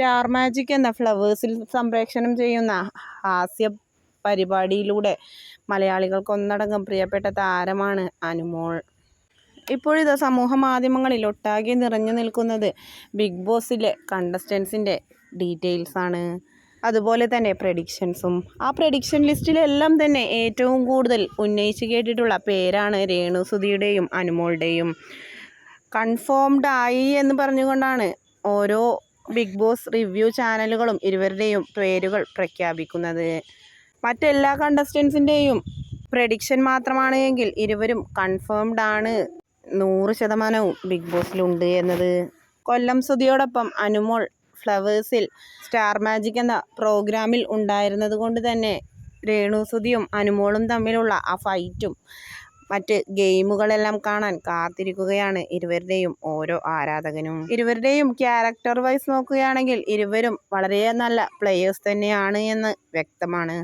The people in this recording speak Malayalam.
സ്റ്റാർ മാജിക് എന്ന ഫ്ലവേഴ്സിൽ സംപ്രേക്ഷണം ചെയ്യുന്ന ഹാസ്യ പരിപാടിയിലൂടെ മലയാളികൾക്ക് ഒന്നടങ്കം പ്രിയപ്പെട്ട താരമാണ് അനുമോൾ. ഇപ്പോഴിതാ സമൂഹ മാധ്യമങ്ങളിൽ ഒട്ടാകെ നിറഞ്ഞു നിൽക്കുന്നത് ബിഗ് ബോസിലെ കണ്ടസ്റ്റൻസിന്റെ ഡീറ്റെയിൽസാണ് അതുപോലെ തന്നെ പ്രഡിക്ഷൻസും ആ പ്രഡിക്ഷൻ ലിസ്റ്റിലെല്ലാം തന്നെ ഏറ്റവും കൂടുതൽ ഉന്നയിച്ച് കേട്ടിട്ടുള്ള പേരാണ് രേണു സുധിയുടെയും അനുമോളുടെയും. കൺഫേംഡ് ആയി എന്ന് പറഞ്ഞുകൊണ്ടാണ് ഓരോ ബിഗ് ബോസ് റിവ്യൂ ചാനലുകളും ഇരുവരുടെയും പേരുകൾ പ്രഖ്യാപിക്കുന്നത്. മറ്റെല്ലാ കണ്ടസ്റ്റൻസിന്റെയും പ്രഡിക്ഷൻ മാത്രമാണ് എങ്കിൽ ഇരുവരും കൺഫേംഡ് ആണ്. നൂറ് ശതമാനവും ബിഗ് ബോസിലുണ്ട് എന്നത്. കൊല്ലം സുതിയോടൊപ്പം അനുമോൾ ഫ്ലവേഴ്സിൽ സ്റ്റാർ മാജിക് എന്ന പ്രോഗ്രാമിൽ ഉണ്ടായിരുന്നത് കൊണ്ട് തന്നെ രേണു സുതിയും അനുമോളും തമ്മിലുള്ള ആ ഫൈറ്റും മറ്റ് ഗെയിമുകളെല്ലാം കാണാൻ കാത്തിരിക്കുകയാണ് ഇരുവരുടെയും ഓരോ ആരാധകനും. ഇരുവരുടെയും ക്യാരക്ടർ വൈസ് നോക്കുകയാണെങ്കിൽ ഇരുവരും വളരെ നല്ല പ്ലെയേഴ്സ് തന്നെയാണ് എന്ന് വ്യക്തമാണ്.